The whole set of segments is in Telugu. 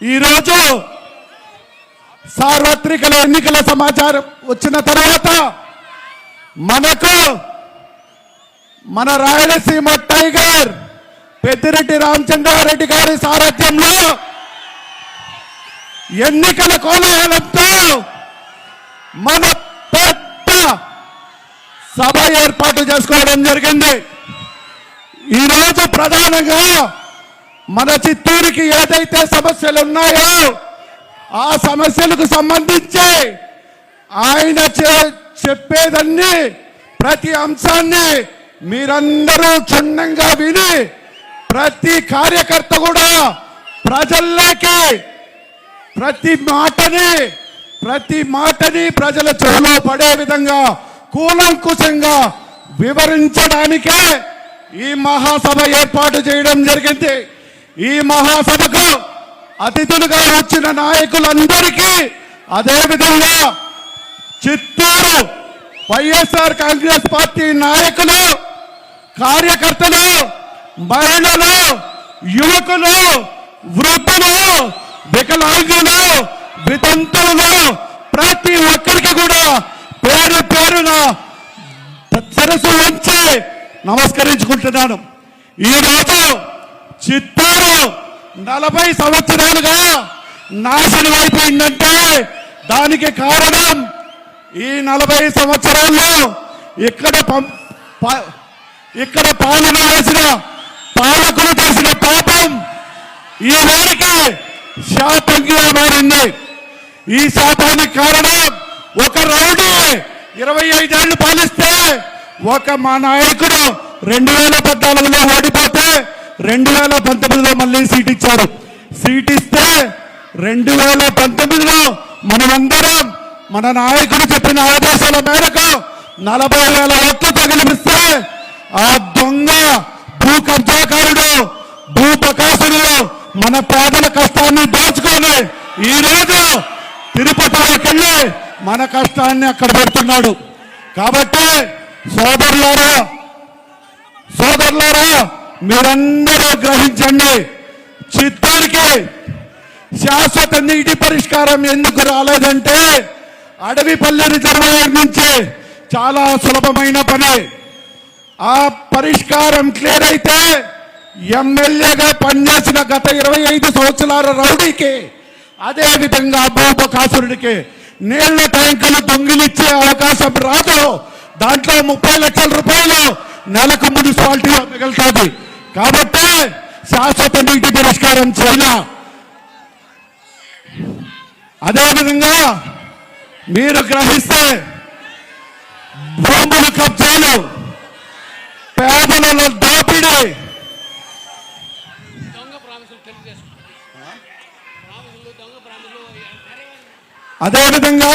ఈరోజు సార్వత్రిక ఎన్నికల సమాచారం వచ్చిన తర్వాత మనకు మన రాయలసీమ టైగర్ పెద్దిరెడ్డి రామచంద్రారెడ్డి గారి సారథ్యంలో ఎన్నికల కోలాహలంతో మన పెద్ద సభ ఏర్పాటు చేసుకోవడం జరిగింది. ఈరోజు ప్రధానంగా మన చిత్తూరుకి ఏదైతే సమస్యలు ఉన్నాయో ఆ సమస్యలకు సంబంధించి ఆయన చే- చెప్పేదన్నీ ప్రతి అంశాన్ని మీరందరూ క్షుణ్ణంగా విని ప్రతి కార్యకర్త కూడా ప్రజల్లోకి ప్రతి మాటని ప్రతి మాటని ప్రజల చెవిలో పడే విధంగా కూలంకుశంగా వివరించడానికే ఈ మహాసభ ఏర్పాటు చేయడం జరిగింది. ఈ మహాసభకు అతిథులుగా వచ్చిన నాయకులందరికీ అదేవిధంగా చిత్తూరు వైఎస్ఆర్ కాంగ్రెస్ పార్టీ నాయకులు కార్యకర్తలు మహిళలు యువకులు వృద్ధులు వికలాంగులు వితంతువులు ప్రతి ఒక్కరికి కూడా పేరు పేరున సరస్సు ఉంచి నమస్కరించుకుంటున్నాను. ఈరోజు చిత్తూరు నలభై సంవత్సరాలుగా నాశనం అయిపోయిందంటే దానికి కారణం ఈ నలభై సంవత్సరాల్లో ఇక్కడ పం- ఇక్కడ పాలన వేసిన పాలకులు చేసిన పాపం ఈ వారికి శాపంగా మారింది. ఈ శాపానికి కారణం ఒక రౌడీ ఇరవై ఐదేళ్ళు పాలిస్తే ఒక మా నాయకుడు రెండు వేల పద్నాలుగులో ఓడిపోతే రెండు వేల పంతొమ్మిదిలో మళ్ళీ సీట్ ఇచ్చారు. సీట్ ఇస్తే రెండు వేల పంతొమ్మిదిలో మనమందరం మన నాయకుడు చెప్పిన ఆదేశాల మేరకు నలభై వేల ఓట్లు తగిలిపిస్తే ఆ దొంగ భూ కబ్జాకారుడు భూ ప్రకాశుడు మన పేదల కష్టాన్ని దాచుకొని ఈ రోజు తిరుపతిలోకెళ్ళి మన కష్టాన్ని అక్కడ పెడుతున్నాడు. కాబట్టి సోదరులారా సోదరులారా మీరందరూ గ్రహించండి చిత్తూరుకి శాశ్వత నీటి పరిష్కారం ఎందుకు రాలేదంటే అడవి పల్లె రిజర్వాయర్ నుంచి చాలా సులభమైన పని. ఆ పరిష్కారం క్లియర్ అయితే ఎమ్మెల్యేగా పనిచేసిన గత ఇరవై ఐదు సంవత్సరాల రౌడీకి అదే విధంగా భూపకాసురుడికి నీళ్ళ ట్యాంకులు దొంగిలిచ్చే అవకాశం రాదు. దాంట్లో ముప్పై లక్షల రూపాయలు నెలకు మున్సిపాలిటీలో మిగులుతుంది కాబట్టి శాశ్వత నీటి పరిష్కారం చేయాల. అదేవిధంగా మీరు గ్రహిస్తే భూముల కబ్జాలు పేదలలో దోపిడీ. అదేవిధంగా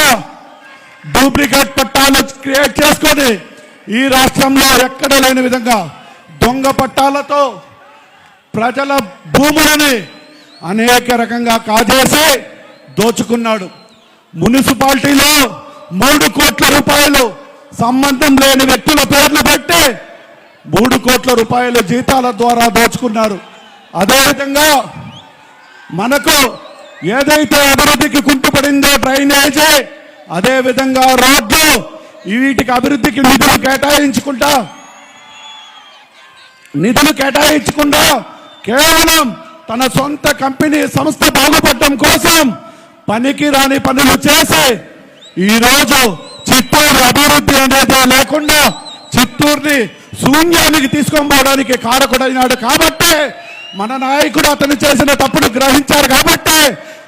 డూప్లికేట్ పట్టాలు క్రియేట్ చేసుకొని ఈ రాష్ట్రంలో ఎక్కడ లేని విధంగా దొంగ పట్టాలతో ప్రజల భూములని అనేక రకంగా కాజేసి దోచుకున్నాడు. మున్సిపాలిటీలో మూడు కోట్ల రూపాయలు సంబంధం లేని వ్యక్తుల పేర్లు పెట్టి మూడు కోట్ల రూపాయలు జీతాల ద్వారా దోచుకున్నారు. అదేవిధంగా మనకు ఏదైతే అభివృద్ధికి కుంటుపడిందో డ్రైనేజీ అదేవిధంగా రోడ్లు వీటికి అభివృద్ధికి నిధులు కేటాయించుకుంటా నిధులు కేటాయించకుండా కేవలం తన సొంత కంపెనీ సంస్థ బాగుపడటం కోసం పనికి రాని పనులు చేసి ఈరోజు చిత్తూరు అభివృద్ధి అనేది లేకుండా చిత్తూరుని శూన్యానికి తీసుకొని పోవడానికి కారకుడైనాడు కాబట్టి మన నాయకుడు అతను చేసిన తప్పును గ్రహించారు కాబట్టి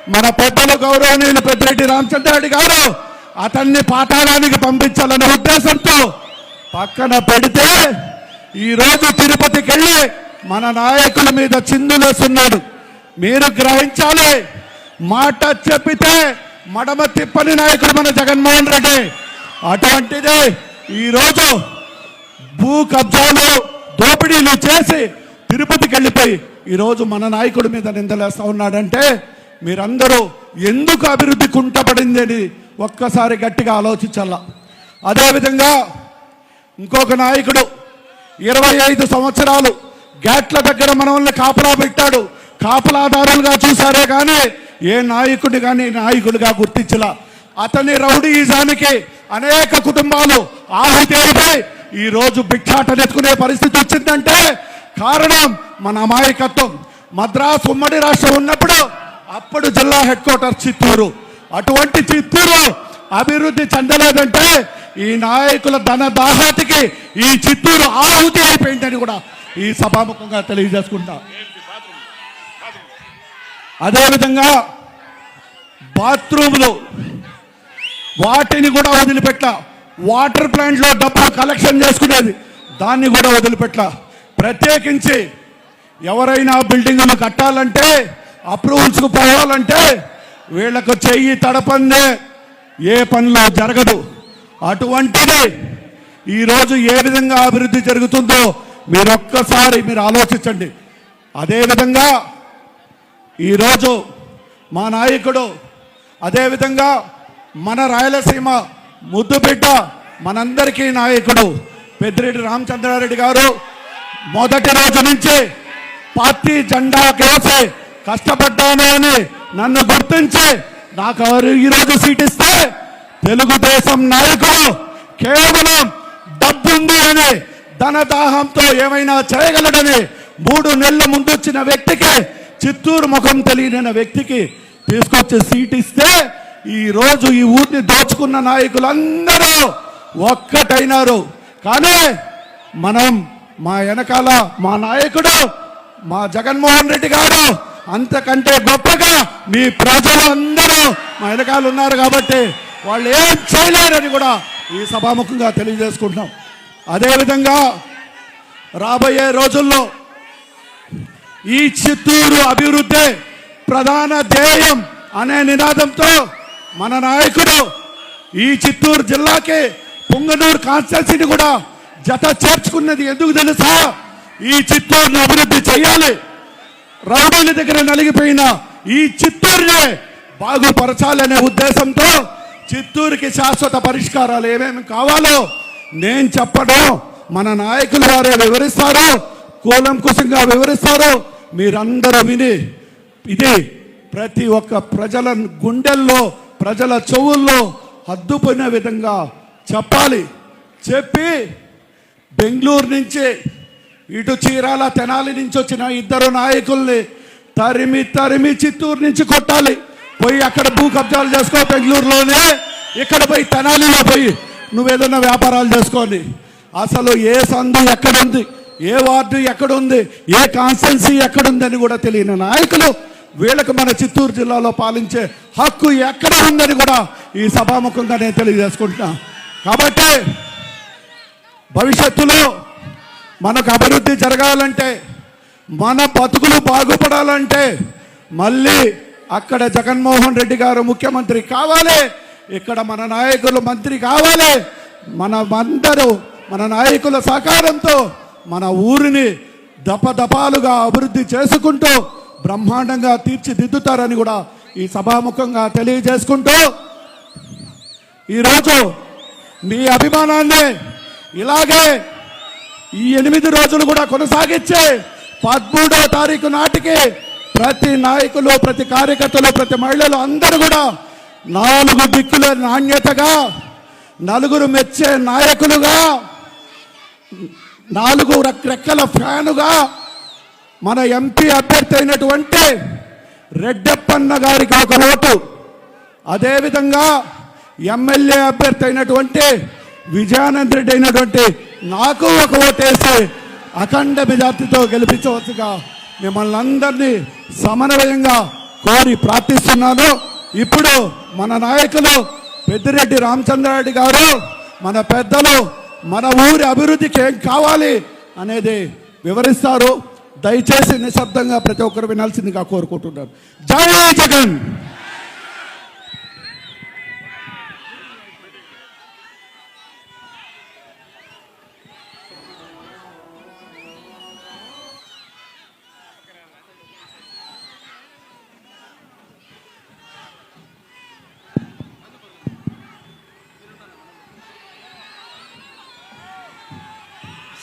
మన పెద్దలు గౌరవనీయులు పెద్దిరెడ్డి రామచంద్రారెడ్డి గారు అతన్ని పాతాళానికి పంపించాలనే ఉద్దేశంతో పక్కన పెడితే ఈరోజు తిరుపతికి వెళ్ళి మన నాయకుల మీద చిందులేస్తున్నాడు మీరు గ్రహించాలి. మాట చెప్పితే మడమ తిప్పని నాయకుడు మన జగన్మోహన్ రెడ్డి. అటువంటిది ఈరోజు భూ కబ్జాలు దోపిడీలు చేసి తిరుపతికి వెళ్ళిపోయి ఈరోజు మన నాయకుడి మీద నిందలేస్తా ఉన్నాడంటే మీరందరూ ఎందుకు అభివృద్ధి కుంటపడింది అని ఒక్కసారి గట్టిగా ఆలోచించాల? అదేవిధంగా ఇంకొక నాయకుడు ఇరవై ఐదు సంవత్సరాలు గ్యాట్ల దగ్గర మనల్ని కాపలా పెట్టాడు. కాపలాదారులుగా చూశారే కానీ ఏ నాయకుడిని కానీ నాయకుడిగా గుర్తించలా. అతని రౌడీజానికి అనేక కుటుంబాలు ఆహుతి అయిపోయి ఈ నెత్తుకునే భిక్షాటనెత్తుకునే పరిస్థితి వచ్చిందంటే కారణం మన అమాయకత్వం. మద్రాసు ఉమ్మడి రాష్ట్రం ఉన్నప్పుడు అప్పుడు జిల్లా హెడ్ క్వార్టర్ చిత్తూరు. అటువంటి చిత్తూరు అభివృద్ధి చెందలేదంటే ఈ నాయకుల ధన దాహతికి ఈ చిత్తూరు ఆహుతి అయిపోయిందని కూడా ఈ సభాముఖంగా తెలియజేసుకుంటా. అదేవిధంగా బాత్రూములు వాటిని కూడా వదిలిపెట్ల వాటర్ ప్లాంట్లో డబ్బులు కలెక్షన్ చేసుకునేది దాన్ని కూడా వదిలిపెట్ల ప్రత్యేకించి ఎవరైనా బిల్డింగులు కట్టాలంటే అప్రూవల్స్కు పోవాలంటే వీళ్ళకు చెయ్యి తడపందే ఏ పనిలో జరగదు. అటువంటిది ఈరోజు ఏ విధంగా అభివృద్ధి జరుగుతుందో మీరు ఒక్కసారి మీరు ఆలోచించండి అదేవిధంగా ఈరోజు మా నాయకుడు అదేవిధంగా మన రాయలసీమ ముద్దుబిడ్డ మనందరికీ నాయకుడు పెద్దిరెడ్డి రామచంద్రారెడ్డి గారు మొదటి రోజు నుంచి పార్టీ జెండా కేసి కష్టపడ్డాను అని నన్ను గుర్తించి నాకు ఎవరు ఈరోజు సీట్ ఇస్తే తెలుగుదేశం నాయకుడు కేవలం డబ్బుంది అని ధనదాహంతో ఏమైనా చేయగలడని మూడు నెలల ముందు వచ్చిన వ్యక్తికి చిత్తూరు ముఖం తెలియని వ్యక్తికి తీసుకొచ్చి సీట్ ఇస్తే ఈ రోజు ఈ ఊరిని దోచుకున్న నాయకులందరూ ఒక్కటైనారు. కానీ మనం మా వెనకాల మా నాయకుడు మా జగన్మోహన్ రెడ్డి గారు అంతకంటే గొప్పగా మీ ప్రజలు అందరూ మా వెనకాల ఉన్నారు కాబట్టి వాళ్ళు ఏం చేయలేరని కూడా ఈ సభాముఖంగా తెలియజేసుకుంటున్నాం. అదేవిధంగా రాబోయే రోజుల్లో ఈ చిత్తూరు అభివృద్ధి ప్రధాన ధ్యేయం అనే నినాదంతో మన నాయకుడు ఈ చిత్తూరు జిల్లాకి పొంగనూరు కాన్స్టిట్యున్సీని కూడా జత చేర్చుకున్నది ఎందుకు తెలుసా? ఈ చిత్తూరుని అభివృద్ధి చేయాలి. రౌడీల దగ్గర నలిగిపోయిన ఈ చిత్తూరునే బాగుపరచాలనే ఉద్దేశంతో చిత్తూరుకి శాశ్వత పరిష్కారాలు ఏమేమి కావాలో నేను చెప్పడం మన నాయకులు వారే వివరిస్తారు. కూలంకుశంగా వివరిస్తారు. మీరందరూ విని ఇది ప్రతి ఒక్క ప్రజల గుండెల్లో ప్రజల చెవుల్లో హద్దుపోయిన విధంగా చెప్పాలి. చెప్పి బెంగళూరు నుంచి ఇటు చీరాల తెనాలి నుంచి వచ్చిన ఇద్దరు నాయకుల్ని తరిమి తరిమి చిత్తూరు నుంచి కొట్టాలి. పోయి అక్కడ భూ కబ్జాలు చేసుకో బెంగళూరులోనే. ఇక్కడ పోయి తెనాలిలో పోయి నువ్వేదన్నా వ్యాపారాలు చేసుకోండి. అసలు ఏ సంఘం ఎక్కడుంది? ఏ వార్డు ఎక్కడుంది? ఏ కాన్స్టెన్సీ ఎక్కడుందని కూడా తెలియని నాయకులు వీళ్ళకు మన చిత్తూరు జిల్లాలో పాలించే హక్కు ఎక్కడ ఉందని కూడా ఈ సభాముఖంగా నేను తెలియజేసుకుంటున్నా. కాబట్టి భవిష్యత్తులో మనకు అభివృద్ధి జరగాలంటే మన బతుకులు బాగుపడాలంటే మళ్ళీ అక్కడ జగన్మోహన్ రెడ్డి గారు ముఖ్యమంత్రి కావాలి. ఇక్కడ మన నాయకులు మంత్రి కావాలి. మన అందరూ మన నాయకుల సహకారంతో మన ఊరిని దపదపాలుగా అభివృద్ధి చేసుకుంటూ బ్రహ్మాండంగా తీర్చిదిద్దుతారని కూడా ఈ సభాముఖంగా తెలియజేసుకుంటూ ఈరోజు మీ అభిమానాన్ని ఇలాగే ఈ ఎనిమిది రోజులు కూడా కొనసాగించి పద్మూడో తారీఖు నాటికి ప్రతి నాయకులు ప్రతి కార్యకర్తలు ప్రతి మహిళలు అందరూ కూడా నాలుగు దిక్కుల నాణ్యతగా నలుగురు మెచ్చే నాయకులుగా నాలుగు రెక్కల ఫ్యానుగా మన ఎంపీ అభ్యర్థి అయినటువంటి రెడ్డప్పన్న గారికి ఒక ఓటు. అదేవిధంగా ఎమ్మెల్యే అభ్యర్థి అయినటువంటి విజయానంద్ రెడ్డి అయినటువంటి నాకు ఒక ఓటేసి అఖండ మెజార్టీతో గెలిపించవచ్చుగా. మిమ్మల్ని అందరినీ సమన్వయంగా కోరి ప్రార్థిస్తున్నాను. ఇప్పుడు మన నాయకులు పెద్దిరెడ్డి రామచంద్రారెడ్డి గారు మన పెద్దలు మన ఊరి అభివృద్ధికి ఏం కావాలి అనేది వివరిస్తారు. దయచేసి నిశ్శబ్దంగా ప్రతి ఒక్కరు వినాల్సిందిగా కోరుకుంటున్నారు జై జగన్!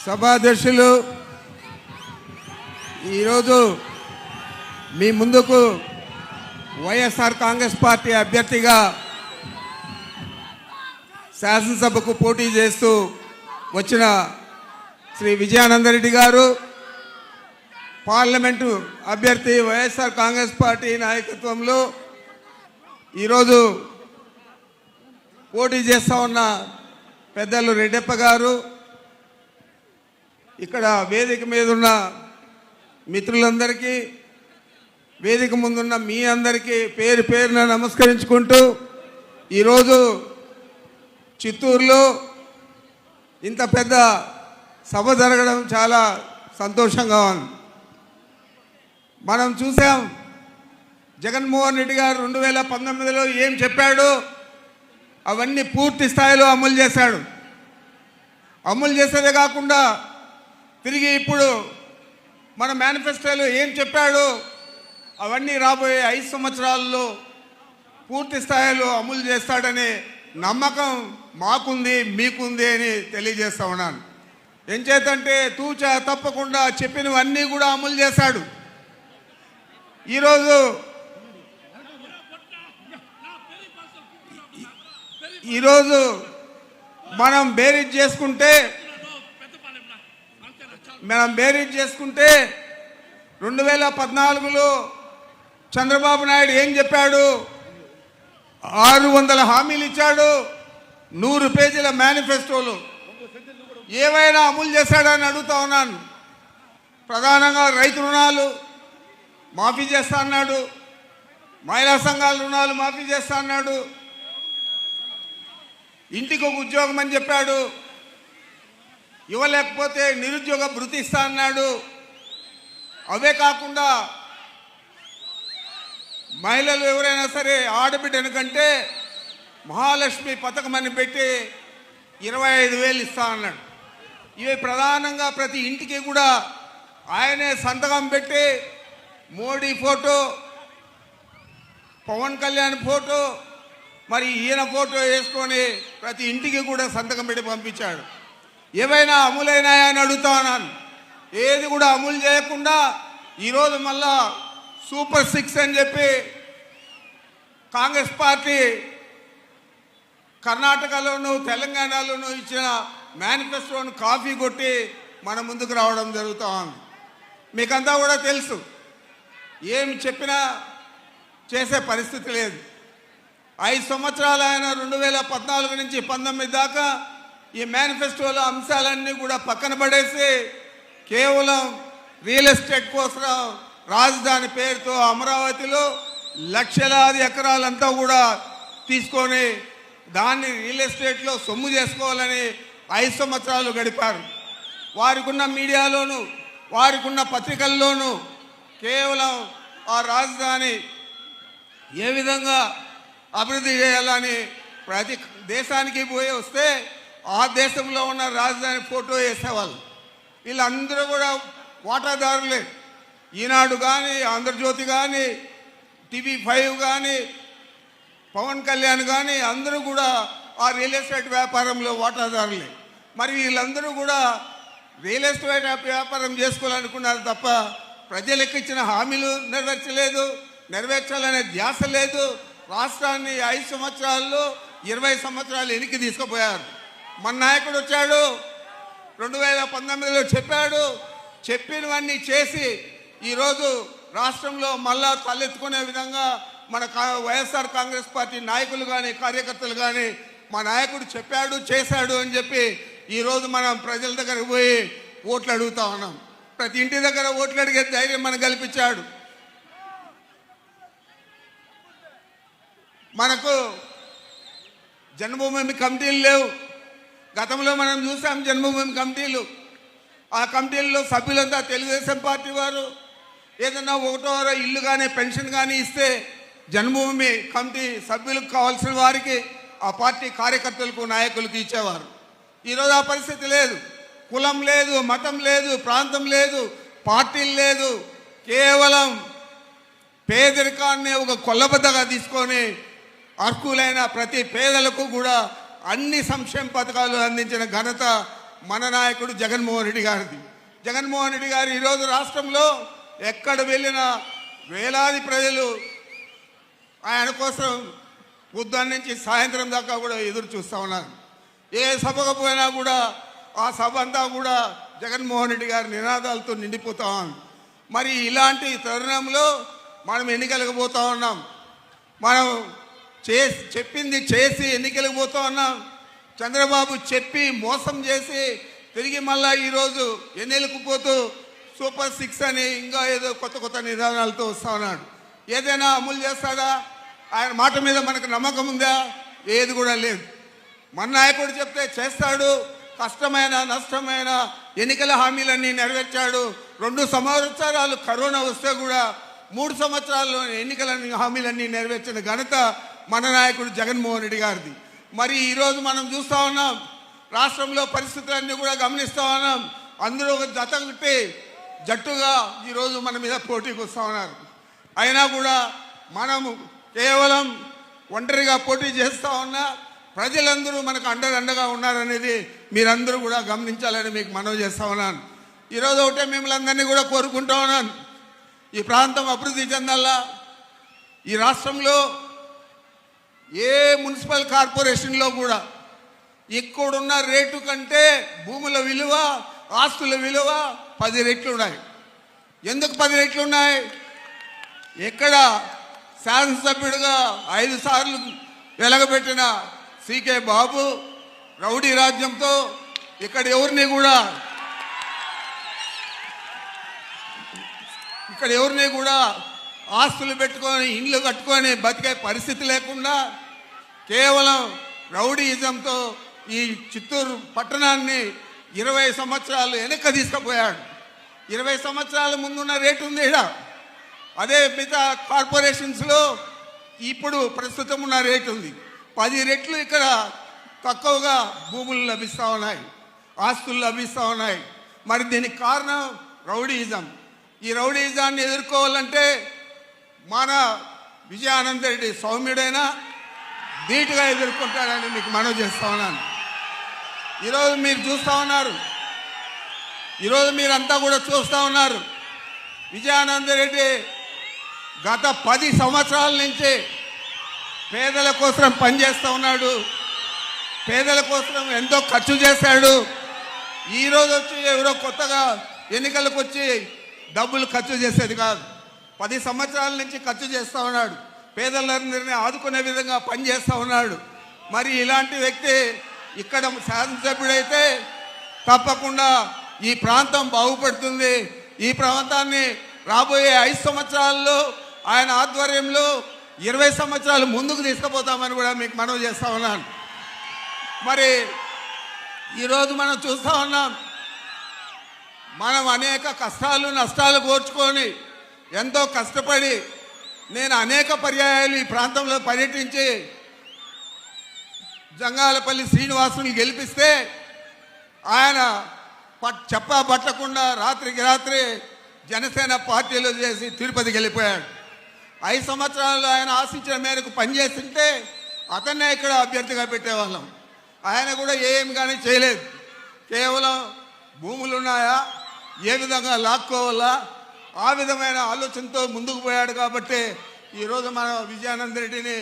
సభాధ్యక్షులు ఈరోజు మీ ముందుకు వైఎస్ఆర్ కాంగ్రెస్ పార్టీ అభ్యర్థిగా శాసనసభకు పోటీ చేస్తూ వచ్చిన శ్రీ విజయానందరెడ్డి గారు పార్లమెంటు అభ్యర్థి వైఎస్ఆర్ కాంగ్రెస్ పార్టీ నాయకత్వంలో ఈరోజు పోటీ చేస్తూ ఉన్న పెద్దలు రెడ్డప్ప గారు ఇక్కడ వేదిక మీద ఉన్న మిత్రులందరికీ వేదిక ముందున్న మీ అందరికీ పేరు పేరున నమస్కరించుకుంటూ ఈరోజు చిత్తూరులో ఇంత పెద్ద సభ జరగడం చాలా సంతోషంగా ఉంది. మనం చూసాం జగన్మోహన్ రెడ్డి గారు రెండు వేల పంతొమ్మిదిలో ఏం చెప్పాడు అవన్నీ పూర్తి స్థాయిలో అమలు చేశాడు. అమలు చేసేదే కాకుండా తిరిగి ఇప్పుడు మన మేనిఫెస్టోలో ఏం చెప్పాడు అవన్నీ రాబోయే ఐదు సంవత్సరాల్లో పూర్తి స్థాయిలో అమలు చేస్తాడనే నమ్మకం మాకుంది మీకుంది అని తెలియజేస్తా ఉన్నాను. ఏం చేతంటే తూచా తప్పకుండా చెప్పినవన్నీ కూడా అమలు చేశాడు. ఈరోజు ఈరోజు మనం బేరీజ్ చేసుకుంటే మనం బేరీజ్ చేసుకుంటే రెండు వేల పద్నాలుగులో చంద్రబాబు నాయుడు ఏం చెప్పాడు? ఆరు వందల హామీలు ఇచ్చాడు. నూరు పేజీల మేనిఫెస్టోలు. ఏవైనా అమలు చేశాడని అడుగుతా ఉన్నాను. ప్రధానంగా రైతు రుణాలు మాఫీ చేస్తా అన్నాడు. మహిళా సంఘాల రుణాలు మాఫీ చేస్తా అన్నాడు. ఇంటికి ఒక ఉద్యోగం అని చెప్పాడు. ఇవ్వలేకపోతే నిరుద్యోగ భృతిస్తా అన్నాడు. అవే కాకుండా మహిళలు ఎవరైనా సరే ఆడబిడ్డను కంటే మహాలక్ష్మి పథకం అని పెట్టి ఇరవై ఐదు వేలు ఇస్తా అన్నాడు. ఇవి ప్రధానంగా ప్రతి ఇంటికి కూడా ఆయనే సంతకం పెట్టి మోడీ ఫోటో పవన్ కళ్యాణ్ ఫోటో మరి ఈయన ఫోటో వేసుకొని ప్రతి ఇంటికి కూడా సంతకం పెట్టి పంపించాడు. ఏవైనా అమలైనాయా అని అడుగుతా ఉన్నాను. ఏది కూడా అమలు చేయకుండా ఈరోజు మళ్ళా సూపర్ సిక్స్ అని చెప్పి కాంగ్రెస్ పార్టీ కర్ణాటకలోను తెలంగాణలోను ఇచ్చిన మేనిఫెస్టోను కాఫీ కొట్టి మన ముందుకు రావడం జరుగుతూ ఉంది. మీకంతా కూడా తెలుసు. ఏమి చెప్పినా చేసే పరిస్థితి లేదు. ఐదు సంవత్సరాలు ఆయన రెండు వేల పద్నాలుగు నుంచి పంతొమ్మిది దాకా ఈ మేనిఫెస్టోలో అంశాలన్నీ కూడా పక్కన పడేసి కేవలం రియల్ ఎస్టేట్ కోసం రాజధాని పేరుతో అమరావతిలో లక్షలాది ఎకరాలంతా కూడా తీసుకొని దాన్ని రియల్ ఎస్టేట్లో సొమ్ము చేసుకోవాలని ఐదు సంవత్సరాలు గడిపారు. వారికి ఉన్న మీడియాలోను వారికి ఉన్న పత్రికల్లోనూ కేవలం ఆ రాజధాని ఏ విధంగా అభివృద్ధి చేయాలని ప్రతి దేశానికి పోయి వస్తే ఆ దేశంలో ఉన్న రాజధాని ఫోటో వేసేవాళ్ళు. వీళ్ళందరూ కూడా వాటాదారులే. ఈనాడు కానీ ఆంధ్రజ్యోతి కానీ టీవీ ఫైవ్ కానీ పవన్ కళ్యాణ్ కానీ అందరూ కూడా ఆ రియల్ ఎస్టేట్ వ్యాపారంలో వాటాదారులే. మరి వీళ్ళందరూ కూడా రియల్ ఎస్టేట్ వ్యాపారం చేసుకోవాలనుకున్నారు తప్ప ప్రజలకు ఇచ్చిన హామీలు నెరవేర్చలేదు నెరవేర్చాలనే ధ్యాస లేదు. రాష్ట్రాన్ని ఐదు సంవత్సరాల్లో ఇరవై సంవత్సరాలు వెనక్కి తీసుకుపోయారు. మన నాయకుడు వచ్చాడు. రెండు వేల పంతొమ్మిదిలో చెప్పాడు. చెప్పినవన్నీ చేసి ఈరోజు రాష్ట్రంలో మళ్ళా తలెత్తుకునే విధంగా మన కా- వైఎస్ఆర్ కాంగ్రెస్ పార్టీ నాయకులు కానీ కార్యకర్తలు కానీ మా నాయకుడు చెప్పాడు చేశాడు అని చెప్పి ఈరోజు మనం ప్రజల దగ్గరకు పోయి ఓట్లు అడుగుతా ఉన్నాం. ప్రతి ఇంటి దగ్గర ఓట్లు అడిగే ధైర్యం మనకు కల్పించాడు. మనకు జన్మభూమి కమిటీలు లేవు. గతంలో మనం చూసాం జన్మభూమి కమిటీలు. ఆ కమిటీల్లో సభ్యులంతా తెలుగుదేశం పార్టీ వారు. ఏదన్నా ఒకటో ఇల్లు కానీ పెన్షన్ కానీ ఇస్తే జన్మభూమి కమిటీ సభ్యులకు కావాల్సిన వారికి ఆ పార్టీ కార్యకర్తలకు నాయకులకు ఇచ్చేవారు. ఈరోజు ఆ పరిస్థితి లేదు. కులం లేదు మతం లేదు ప్రాంతం లేదు పార్టీలు లేదు. కేవలం పేదరికాన్ని ఒక కొల్లబద్దగా తీసుకొని అర్హులైన ప్రతి పేదలకు కూడా అన్ని సంక్షేమ పథకాలు అందించిన ఘనత మన నాయకుడు జగన్మోహన్ రెడ్డి గారిది. జగన్మోహన్ రెడ్డి గారు ఈరోజు రాష్ట్రంలో ఎక్కడ వెళ్ళినా వేలాది ప్రజలు ఆయన కోసం ఉద్దాన్ నుంచి సాయంత్రం దాకా కూడా ఎదురు చూస్తూ ఉన్నారు. ఏ సభకు పోయినా కూడా ఆ సభ అంతా కూడా జగన్మోహన్ రెడ్డి గారి నినాదాలతో నిండిపోతా ఉంది. మరి ఇలాంటి తరుణంలో మనం ఎన్నికలకు పోతా ఉన్నాం. మనం చేసి చెప్పింది చేసి ఎన్నికలకు పోతా అన్నాం. చంద్రబాబు చెప్పి మోసం చేసి తిరిగి మళ్ళా ఈరోజు ఎన్నికలకు పోతూ సూపర్ సిక్స్ అని ఇంకా ఏదో కొత్త కొత్త నిదానాలతో వస్తా ఉన్నాడు. ఏదైనా అమలు చేస్తాడా? ఆయన మాట మీద మనకు నమ్మకం ఉందా? ఏది కూడా లేదు. మన నాయకుడు చెప్తే చేస్తాడు. కష్టమైన నష్టమైన ఎన్నికల హామీలన్నీ నెరవేర్చాడు. రెండు సంవత్సరాలు కరోనా వస్తే కూడా మూడు సంవత్సరాల్లో ఎన్నికల హామీలన్నీ నెరవేర్చిన ఘనత మన నాయకుడు జగన్మోహన్ రెడ్డి గారిది. మరి ఈరోజు మనం చూస్తూ ఉన్నాం రాష్ట్రంలో పరిస్థితులన్నీ కూడా గమనిస్తూ ఉన్నాం. అందరూ ఒక జత కట్టి జట్టుగా ఈరోజు మన మీద పోటీకి వస్తూ ఉన్నారు. అయినా కూడా మనము కేవలం ఒంటరిగా పోటీ చేస్తూ ఉన్నా ప్రజలందరూ మనకు అండదండగా ఉన్నారనేది మీరందరూ కూడా గమనించాలని మీకు మనవి చేస్తా ఉన్నాను. ఈరోజు ఒకటే మిమ్మల్ని అందరినీ కూడా కోరుకుంటా ఉన్నాను. ఈ ప్రాంతం అభివృద్ధి చెందాలా? ఈ రాష్ట్రంలో ఏ మున్సిపల్ కార్పొరేషన్లో కూడా ఇక్కడున్న రేటు కంటే భూముల విలువ ఆస్తుల విలువ పది రెట్లు ఉన్నాయి ఎందుకు పది రెట్లు ఉన్నాయి ఎక్కడ శాసనసభ్యుడిగా ఐదు సార్లు వెలగబెట్టిన సీకే బాబు రౌడీ రాజ్యంతో ఇక్కడ ఎవరిని కూడా ఇక్కడ ఎవరిని కూడా ఆస్తులు పెట్టుకొని ఇండ్లు కట్టుకొని బతికే పరిస్థితి లేకుండా కేవలం రౌడీయిజంతో ఈ చిత్తూరు పట్టణాన్ని ఇరవై సంవత్సరాలు వెనక్కి తీసుకుపోయాడు. ఇరవై సంవత్సరాల ముందున్న రేటు ఉంది ఇక్కడ అదే మిగతా కార్పొరేషన్స్లో ఇప్పుడు ప్రస్తుతం ఉన్న రేటు ఉంది. పది రెట్లు ఇక్కడ తక్కువగా భూములు లభిస్తూ ఉన్నాయి ఆస్తులు లభిస్తూ ఉన్నాయి. మరి దీనికి కారణం రౌడీయిజం. ఈ రౌడీయిజాన్ని ఎదుర్కోవాలంటే మన విజయానంద రెడ్డి సౌమ్యుడైనా ధీటుగా ఎదుర్కొంటాడని మీకు మనవి చేస్తా ఉన్నాను. ఈరోజు మీరు చూస్తూ ఉన్నారు. ఈరోజు మీరంతా కూడా చూస్తూ ఉన్నారు. విజయానంద రెడ్డి గత పది సంవత్సరాల నుంచి పేదల కోసం పనిచేస్తూ ఉన్నాడు. పేదల కోసం ఎంతో ఖర్చు చేశాడు. ఈరోజు వచ్చి ఎవరో కొత్తగా ఎన్నికలకు వచ్చి డబ్బులు ఖర్చు చేసేది కాదు. పది సంవత్సరాల నుంచి ఖర్చు చేస్తూ ఉన్నాడు. పేదలందరినీ ఆదుకునే విధంగా పనిచేస్తూ ఉన్నాడు. మరి ఇలాంటి వ్యక్తి ఇక్కడ శాసనసభ్యుడైతే తప్పకుండా ఈ ప్రాంతం బాగుపడుతుంది. ఈ ప్రాంతాన్ని రాబోయే ఐదు సంవత్సరాల్లో ఆయన ఆధ్వర్యంలో ఇరవై సంవత్సరాలు ముందుకు తీసుకుపోతామని కూడా మీకు మనవి చేస్తూ ఉన్నాను. మరి ఈరోజు మనం చూస్తూ ఉన్నాం మనం అనేక కష్టాలు నష్టాలు కోర్చుకొని ఎంతో కష్టపడి నేను అనేక పర్యాయాలు ఈ ప్రాంతంలో పర్యటించి జంగాలపల్లి శ్రీనివాసుని గెలిపిస్తే ఆయన పట్ చెప్ప పట్టకుండా రాత్రికి రాత్రి జనసేన పార్టీలో చేసి తిరుపతికి వెళ్ళిపోయాడు ఐదు సంవత్సరాలు ఆయన ఆశించిన మేరకు పనిచేస్తుంటే అతన్నే ఇక్కడ అభ్యర్థిగా పెట్టేవాళ్ళం. ఆయన కూడా ఏం కానీ చేయలేదు. కేవలం భూములు ఉన్నాయా ఏ విధంగా లాక్కోవాలా? ఆ విధమైన ఆలోచనతో ముందుకు పోయాడు కాబట్టి ఈరోజు మన విజయానంద రెడ్డిని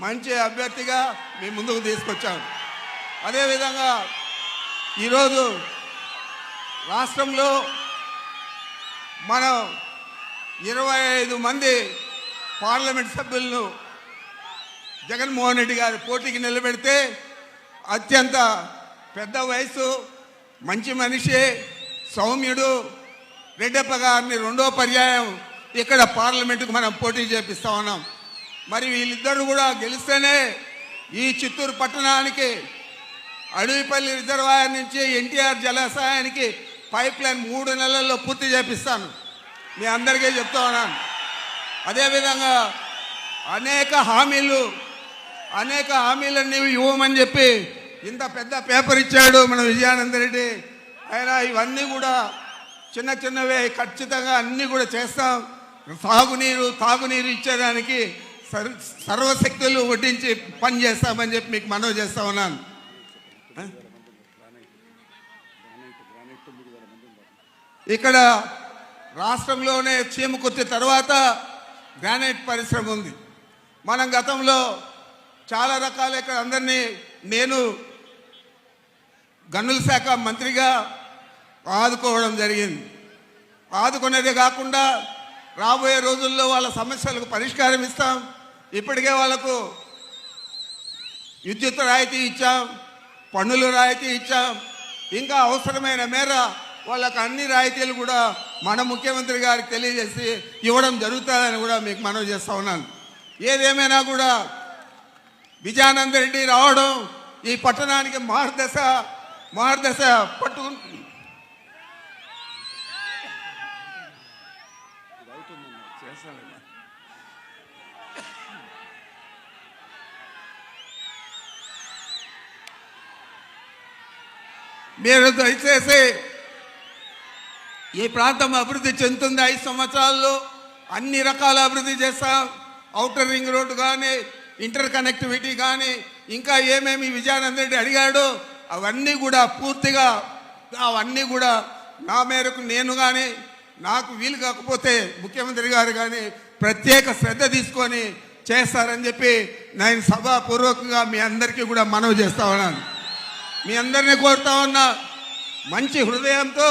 మంచి అభ్యర్థిగా మేము ముందుకు తీసుకొచ్చాము అదేవిధంగా ఈరోజు రాష్ట్రంలో మనం ఇరవై ఐదు మంది పార్లమెంట్ సభ్యులను జగన్మోహన్ రెడ్డి గారి పోటీకి నిలబెడితే అత్యంత పెద్ద వయసు మంచి మనిషి సౌమ్యుడు రెడ్డప్ప గారిని రెండో పర్యాయం ఇక్కడ పార్లమెంటుకు మనం పోటీ చేపిస్తా ఉన్నాం. మరి వీళ్ళిద్దరు కూడా గెలిస్తేనే ఈ చిత్తూరు పట్టణానికి అడవిపల్లి రిజర్వాయర్ నుంచి ఎన్టీఆర్ జలాశయానికి పైప్ లైన్ మూడు నెలల్లో పూర్తి చేపిస్తాను. మీ అందరికీ చెప్తా ఉన్నాను. అదేవిధంగా అనేక హామీలు అనేక హామీలన్నీ ఇవ్వమని చెప్పి ఇంత పెద్ద పేపర్ ఇచ్చాడు మన విజయానంద రెడ్డి. అయినా ఇవన్నీ కూడా చిన్న చిన్నవే ఖచ్చితంగా అన్నీ కూడా చేస్తాం. సాగునీరు తాగునీరు ఇచ్చేదానికి సర్ సర్వశక్తులు వడ్డించి పని చేస్తామని చెప్పి మీకు మనవి చేస్తా ఉన్నాను. ఇక్కడ రాష్ట్రంలోనే చీమకొచ్చిన తర్వాత గ్రానైట్ పరిశ్రమ ఉంది. మనం గతంలో చాలా రకాల ఇక్కడ అందరినీ నేను గనుల శాఖ మంత్రిగా ఆదుకోవడం జరిగింది. ఆదుకునేదే కాకుండా రాబోయే రోజుల్లో వాళ్ళ సమస్యలకు పరిష్కారం ఇస్తాం. ఇప్పటికే వాళ్ళకు విద్యుత్ రాయితీ ఇచ్చాం పన్నులు రాయితీ ఇచ్చాం. ఇంకా అవసరమైన మేర వాళ్ళకు అన్ని రాయితీలు కూడా మన ముఖ్యమంత్రి గారికి తెలియజేసి ఇవ్వడం జరుగుతుందని కూడా మీకు మనవి చేస్తా ఉన్నాను. ఏదేమైనా కూడా విజయానంద రెడ్డి రావడం ఈ పట్టణానికి మార్గదశ మార్గదశ పట్టు మీరు దయచేసి ఈ ప్రాంతం అభివృద్ధి చెందుతుంది ఐదు సంవత్సరాల్లో. అన్ని రకాల అభివృద్ధి చేస్తాం. అవుటర్ రింగ్ రోడ్డు కానీ ఇంటర్ కనెక్టివిటీ కానీ ఇంకా ఏమేమి విజయానంద రెడ్డి అడిగాడో అవన్నీ కూడా పూర్తిగా అవన్నీ కూడా నా మేరకు నేను కానీ నాకు వీలు కాకపోతే ముఖ్యమంత్రి గారు కానీ ప్రత్యేక శ్రద్ధ తీసుకొని చేస్తారని చెప్పి నేను సభాపూర్వకంగా మీ అందరికీ కూడా మనవి చేస్తా ఉన్నాను. మీ అందరినీ కోరుతా ఉన్నా మంచి హృదయంతో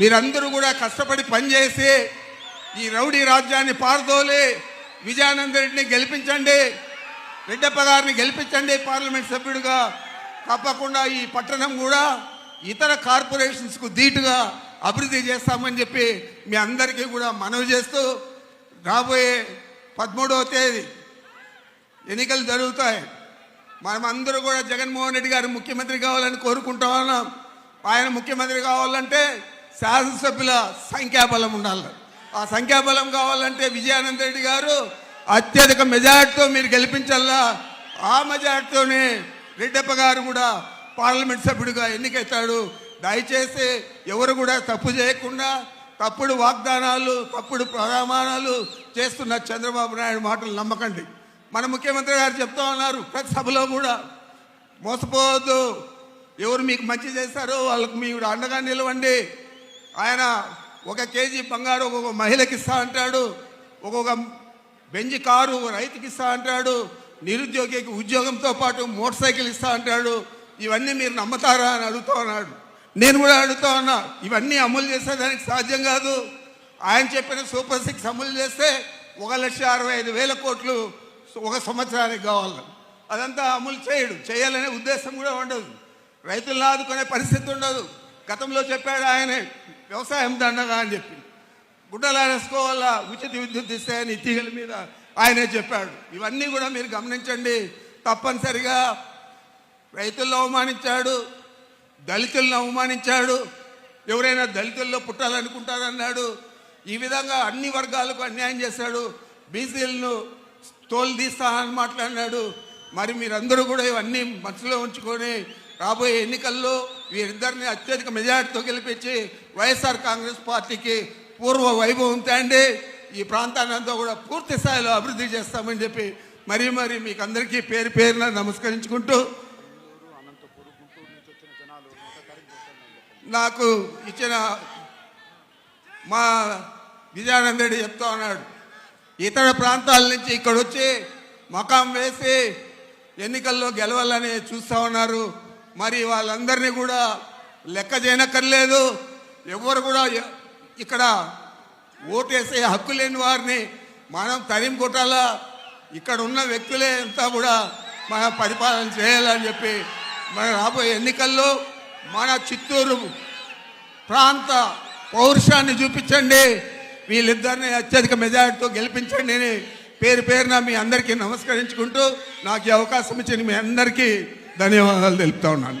మీరందరూ కూడా కష్టపడి పనిచేసి ఈ రౌడీ రాజ్యాన్ని పారదోలి విజయానంద రెడ్డిని గెలిపించండి రెడ్డప్ప గారిని గెలిపించండి పార్లమెంట్ సభ్యుడిగా. తప్పకుండా ఈ పట్టణం కూడా ఇతర కార్పొరేషన్స్కు ధీటుగా అభివృద్ధి చేస్తామని చెప్పి మీ అందరికీ కూడా మనవి చేస్తూ రాబోయే పదమూడవ తేదీ ఎన్నికలు జరుగుతాయి. మనం అందరూ కూడా జగన్మోహన్ రెడ్డి గారు ముఖ్యమంత్రి కావాలని కోరుకుంటా ఉన్నాం. ఆయన ముఖ్యమంత్రి కావాలంటే శాసనసభ్యుల సంఖ్యాబలం ఉండాలి. ఆ సంఖ్యాబలం కావాలంటే విజయానంద రెడ్డి గారు అత్యధిక మెజార్టీతో మీరు గెలిపించాలా? ఆ మెజార్టీతోనే రెడ్డప్ప గారు కూడా పార్లమెంట్ సభ్యుడిగా ఎన్నికైతాడు. దయచేసి ఎవరు కూడా తప్పు చేయకుండా తప్పుడు వాగ్దానాలు తప్పుడు ప్రమాణాలు చేస్తున్న చంద్రబాబు నాయుడు మాటలు నమ్మకండి. మన ముఖ్యమంత్రి గారు చెప్తా ఉన్నారు ప్రతి సభలో కూడా. మోసపోవద్దు. ఎవరు మీకు మంచి చేస్తారో వాళ్ళకు మీరు అండగా నిలవండి. ఆయన ఒక కేజీ బంగారు ఒక్కొక్క మహిళకి ఇస్తా అంటాడు ఒక్కొక్క బెంజ్ కారు రైతుకి ఇస్తా అంటాడు నిరుద్యోగికి ఉద్యోగంతో పాటు మోటార్ సైకిల్ ఇస్తా అంటాడు. ఇవన్నీ మీరు నమ్ముతారా అని అడుగుతా ఉన్నాడు. నేను కూడా అడుగుతా ఉన్నా ఇవన్నీ అమలు చేసేదానికి సాధ్యం కాదు. ఆయన చెప్పిన సూపర్ సిక్స్ అమలు చేస్తే ఒక లక్ష అరవై ఐదు వేల కోట్లు ఒక సంవత్సరానికి కావాలి. అదంతా అమలు చేయడు. చేయాలనే ఉద్దేశం కూడా ఉండదు. రైతులను ఆదుకునే పరిస్థితి ఉండదు. గతంలో చెప్పాడు ఆయనే వ్యవసాయం దండగా అని చెప్పి. గుడ్డలారేసుకోవాలా ఉచిత విద్యుత్ ఇస్తాయని తీగల మీద ఆయనే చెప్పాడు. ఇవన్నీ కూడా మీరు గమనించండి. తప్పనిసరిగా రైతులను అవమానించాడు. దళితులను అవమానించాడు. ఎవరైనా దళితుల్లో పుట్టాలనుకుంటారన్నాడు. ఈ విధంగా అన్ని వర్గాలకు అన్యాయం చేశాడు. బీసీలను తోలు తీస్తానని మాట్లాడినాడు. మరి మీరందరూ కూడా ఇవన్నీ మనసులో ఉంచుకొని రాబోయే ఎన్నికల్లో వీరిద్దరిని అత్యధిక మెజార్టీతో గెలిపించి వైఎస్ఆర్ కాంగ్రెస్ పార్టీకి పూర్వ వైభవం తేండి ఈ ప్రాంతాన్ని అంతా కూడా పూర్తి స్థాయిలో అభివృద్ధి చేస్తామని చెప్పి మరీ మరి మీకు అందరికీ పేరు పేరున నమస్కరించుకుంటూ నాకు ఇచ్చిన మా విజయానందరెడ్డి చెప్తా ఉన్నాడు. ఇతర ప్రాంతాల నుంచి ఇక్కడ వచ్చి మకాం వేసి ఎన్నికల్లో గెలవాలని చూస్తూ ఉన్నారు. మరి వాళ్ళందరినీ కూడా లెక్క చేయనక్కర్లేదు. ఎవరు కూడా ఇక్కడ ఓటేసే హక్కు లేని వారిని మనం తరిమి కొట్టాలా? ఇక్కడ ఉన్న వ్యక్తులే అంతా కూడా మన పరిపాలన చేయాలని చెప్పి మన రాబోయే ఎన్నికల్లో మన చిత్తూరు ప్రాంత పౌరుషాన్ని చూపించండి. వీళ్ళిద్దరిని అత్యధిక మెజారిటీతో గెలిపించండి అని పేరు పేరున మీ అందరికీ నమస్కరించుకుంటూ నాకు ఈ అవకాశం ఇచ్చిన మీ అందరికీ ధన్యవాదాలు తెలుపుతా ఉన్నాను.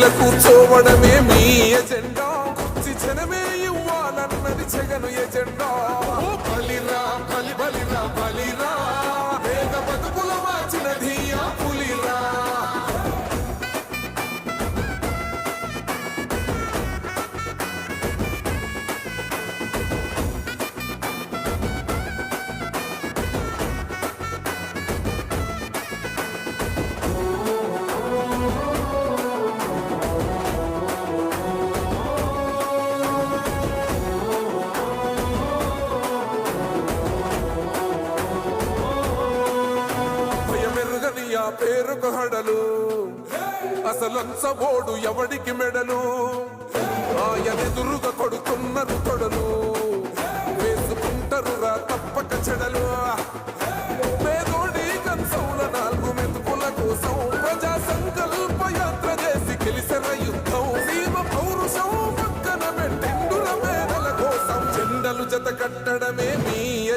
కుర్చీల కూర్చోవడమే మీ ఎజెండా పేరుకు హడలు. అసలంచబోడు ఎవడికి మెడలు? ఆయనెదురుగా కొడుతున్నారు కొడలు వేసుకుంటారు రా తప్పక చెడలు. పేదోడి కంచౌల నాలుగు మెతుకుల కోసం ప్రజా సంకల్ప యాత్ర చేసి గెలిసిన యుద్ధం. సీమ పౌరుషం పక్కన పెట్టిండుల మేడల కోసం. జెండలు జత కట్టడమే మీ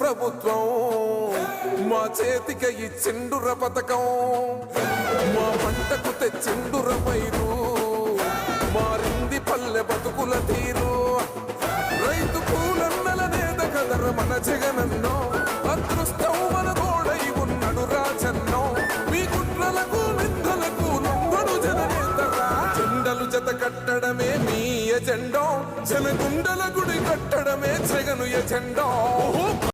ప్రభుత్వం. మా చేతికి ఇచ్చిండుర పథకం. మా పంటకు తెచ్చిండుర పైరు. మారింది పల్లె బతుకుల తీరు. రైతు పూలన్నల నేత కదర మన జగనన్నో. అదృష్టం మన తోడై ఉన్నడు రాజన్నో. మీ కుట్రలకు నిందలకు నొంగడు జననేతరా జెండలు జత కట్టడమే మీ ఎజెండో. జనగుండల గుడి కట్టడమే జగను ఎజెండో.